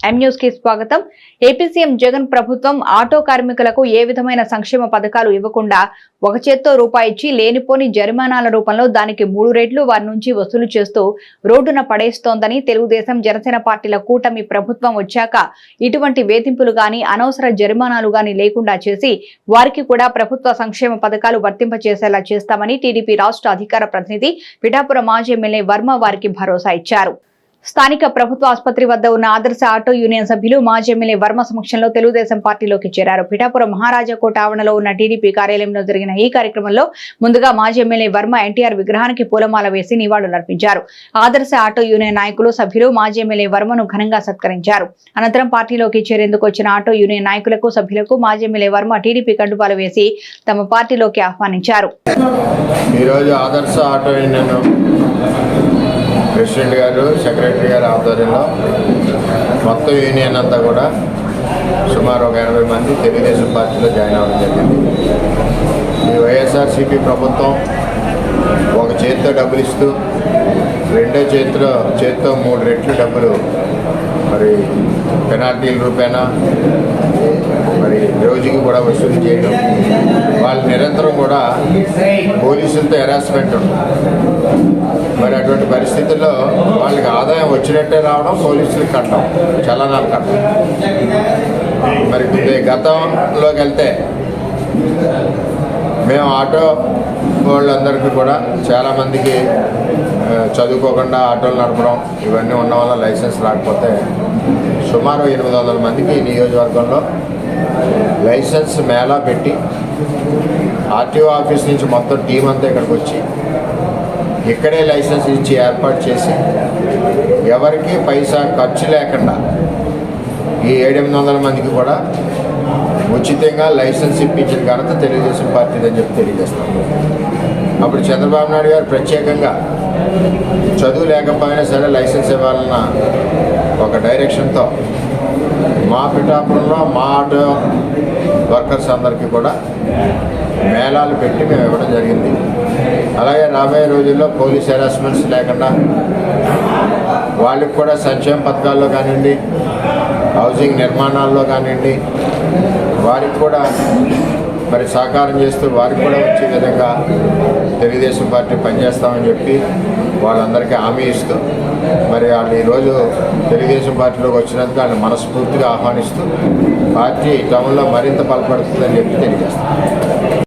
ఎం కి స్వాగతం. AP CM Jagan ప్రభుత్వం ఆటో కార్మికులకు ఏ విధమైన సంక్షేమ పథకాలు ఇవ్వకుండా ఒక చేత్తో రూపాయి ఇచ్చి లేనిపోని జరిమానాల రూపంలో దానికి మూడు రెట్లు వారి నుంచి వసూలు చేస్తూ రోడ్డున పడేస్తోందని తెలుగుదేశం జనసేన పార్టీల కూటమి ప్రభుత్వం వచ్చాక ఇటువంటి వేధింపులు గాని అనవసర జరిమానాలు గాని లేకుండా చేసి వారికి కూడా ప్రభుత్వ సంక్షేమ పథకాలు వర్తింపచేసేలా చేస్తామని టీడీపీ రాష్ట్ర అధికార ప్రతినిధి పిఠాపురం మాజీ ఎమ్మెల్యే వర్మ వారికి భరోసా ఇచ్చారు. స్థానిక ప్రభుత్వ ఆసుపత్రి వద్ద ఉన్న ఆదర్శ ఆటో యూనియన్ సభ్యులు మాజీ ఎమ్మెల్యే వర్మ సమక్షంలో తెలుగుదేశం పార్టీలోకి చేరారు. పిఠాపురం మహారాజా కోట ఆవరణలో ఉన్న టీడీపీ కార్యాలయంలో జరిగిన ఈ కార్యక్రమంలో ముందుగా మాజీ ఎమ్మెల్యే వర్మ ఎన్టీఆర్ విగ్రహానికి పూలమాల వేసి నివాళులర్పించారు ఆదర్శ ఆటో యూనియన్ నాయకులు సభ్యులు మాజీ ఎమ్మెల్యే వర్మను ఘనంగా సత్కరించారు. అనంతరం పార్టీలోకి చేరేందుకు వచ్చిన ఆటో యూనియన్ నాయకులకు సభ్యులకు మాజీ ఎమ్మెల్యే వర్మ టీడీపీ కండుపాలు వేసి తమ పార్టీలోకి ఆహ్వానించారు. ప్రెసిడెంట్ గారు సెక్రటరీ గారి ఆధ్వర్యంలో మొత్తం యూనియన్ అంతా కూడా సుమారు ఒక ఎనభై మంది తెలుగుదేశం పార్టీలో జాయిన్ అవ్వడం జరిగింది. ఈ వైఎస్ఆర్సీపీ ప్రభుత్వం ఒక చేతితో డబ్బులు ఇస్తూ రెండో చేతిలో చేతితో మూడు రెట్లు డబ్బులు మరి పెనాల్టీల రూపేణా మరి రోజుకి కూడా వసూలు చేయడం. వాళ్ళు నిరంతరం కూడా పోలీసులతో హెరాస్మెంట్ ఉంటుంది మరి అటువంటి పరిస్థితుల్లో వాళ్ళకి ఆదాయం వచ్చినట్టే రావడం పోలీసులకు కట్టడం చలనాలు కట్టడం. మరి కొద్దిగా గతంలోకి వెళ్తే మేము ఆటో వాళ్ళందరికీ కూడా చాలామందికి చదువుకోకుండా ఆటోలు నడపడం ఇవన్నీ ఉండడం వల్ల లైసెన్స్ రాకపోతే సుమారు ఎనిమిది వందల మందికి నియోజకవర్గంలో లైసెన్స్ మేళా పెట్టి ఆర్టీఓ ఆఫీస్ నుంచి మొత్తం టీం అంతా ఇక్కడికి వచ్చి ఇక్కడే లైసెన్స్ ఇచ్చి ఏర్పాటు చేసి ఎవరికి పైసా ఖర్చు లేకుండా ఈ ఏడెనిమిది వందల మందికి కూడా ఉచితంగా లైసెన్స్ ఇప్పించిన ఘనత తెలుగుదేశం పార్టీదని చెప్పి తెలియజేస్తాం. అప్పుడు చంద్రబాబు నాయుడు గారు ప్రత్యేకంగా చదువు లేకపోయినా సరే లైసెన్స్ ఇవ్వాలన్న ఒక డైరెక్షన్తో మా పిఠాపురంలో మా ఆటో వర్కర్స్ అందరికీ కూడా మేళాలు పెట్టి మేము ఇవ్వడం జరిగింది. అలాగే రాబోయే రోజుల్లో పోలీస్ హెరాస్మెంట్స్ లేకుండా వాళ్ళకి కూడా సంక్షేమ పథకాల్లో కానివ్వండి హౌసింగ్ నిర్మాణాల్లో కానివ్వండి వారికి కూడా మరి సహకారం చేస్తూ వారికి కూడా వచ్చే విధంగా తెలుగుదేశం పార్టీ పనిచేస్తామని చెప్పి వాళ్ళందరికీ హామీ ఇస్తూ మరి వాళ్ళు ఈరోజు తెలుగుదేశం పార్టీలోకి వచ్చినందుకు వాళ్ళు మనస్ఫూర్తిగా ఆహ్వానిస్తూ పార్టీ టౌన్లో మరింత బలపడుతుందని చెప్పి తెలియజేస్తాం.